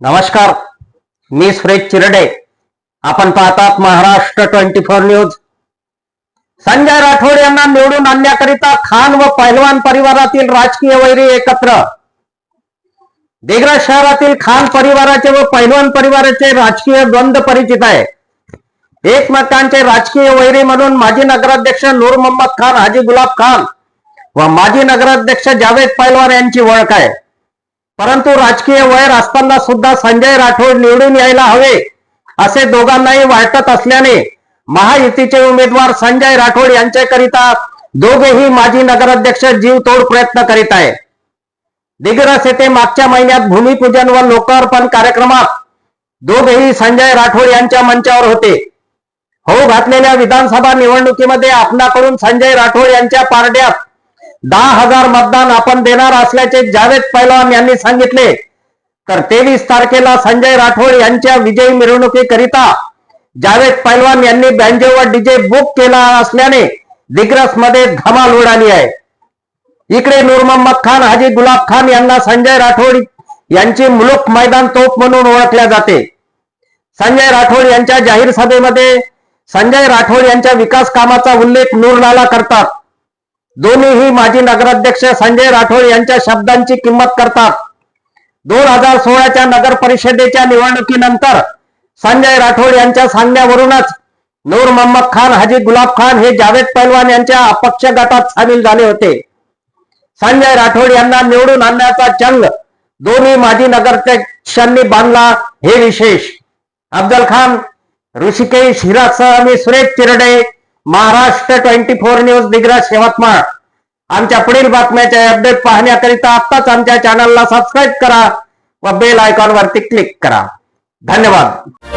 नमस्कार मी सुरेश चिरडे. आपण पाहतात Maharashtra twenty four news. Sanjay Rathod यांना निवडून आणण्याकरिता खान व पहलवान परिवारातील राजकीय वैरी एकत्र. दिग्रज शहरातील खान परिवाराचे व पहलवान परिवाराचे राजकीय द्वंद्व परिचित आहे. एकमेकांचे राजकीय वैरी म्हणून माजी नगराध्यक्ष नूर मोहम्मद खान हाजी गुलाब खान व माजी नगराध्यक्ष जावेद पहलवान यांची ओळख आहे. परंतु राजकीय वैर असताना सुद्धा संजय राठोड निवडून यायला हवे असे दोघांनाही वाटत असल्याने महायुतीचे उमेदवार संजय राठोड यांच्याकरिता दोघेही माजी नगराध्यक्ष जीवतोड प्रयत्न करीत आहे दिग्रस येथे मागच्या महिन्यात भूमिपूजन व लोकार्पण कार्यक्रमात दोघेही संजय राठोड यांच्या मंचावर होते. हो घातलेल्या विधानसभा निवडणुकीमध्ये आपणाकडून संजय राठोड यांच्या पारड्यात दहा हजार मतदान आपण देणार असल्याचे जावेद पैलवान यांनी सांगितले. तर तेवीस तारखेला संजय राठोड यांच्या विजयी मिरवणुकीकरिता जावेद पैलवान यांनी बँजो व डीजे बुक केला असल्याने दिग्रसमध्ये धमाल उडाली आहे. इकडे नूर मोहम्मद खान हाजी गुलाब खान यांना संजय राठोड यांची मुलुक मैदान तोप म्हणून ओळखल्या जाते. संजय राठोड यांच्या जाहीर सभेमध्ये संजय राठोड यांच्या विकास कामाचा उल्लेख नूरलाला करतात. दोन्हीही माजी नगराध्यक्ष संजय राठोड यांच्या शब्दांची किंमत करतात. दोन हजार सोळाच्या नगर परिषदेच्या निवडणुकीनंतर संजय राठोड यांच्या सांगण्यावरूनच नूर मोहम्मद खान हाजी गुलाब खान हे जावेद पैलवान यांच्या अपक्ष गटात सामील झाले होते. संजय राठोड यांना निवडून आणण्याचा चंग दोन्ही माजी नगराध्यक्षांनी बांधला हे विशेष. अफजल खान ऋषिकेश हिरासह मी Suresh Chirde Maharashtra twenty four news Digras Yavatmal. आमच्या पुढील बातम्याचे अपडेट पाहण्याकरिता आत्ताच आमच्या चॅनलला सबस्क्राईब करा व बेल आयकॉन वरती क्लिक करा. धन्यवाद.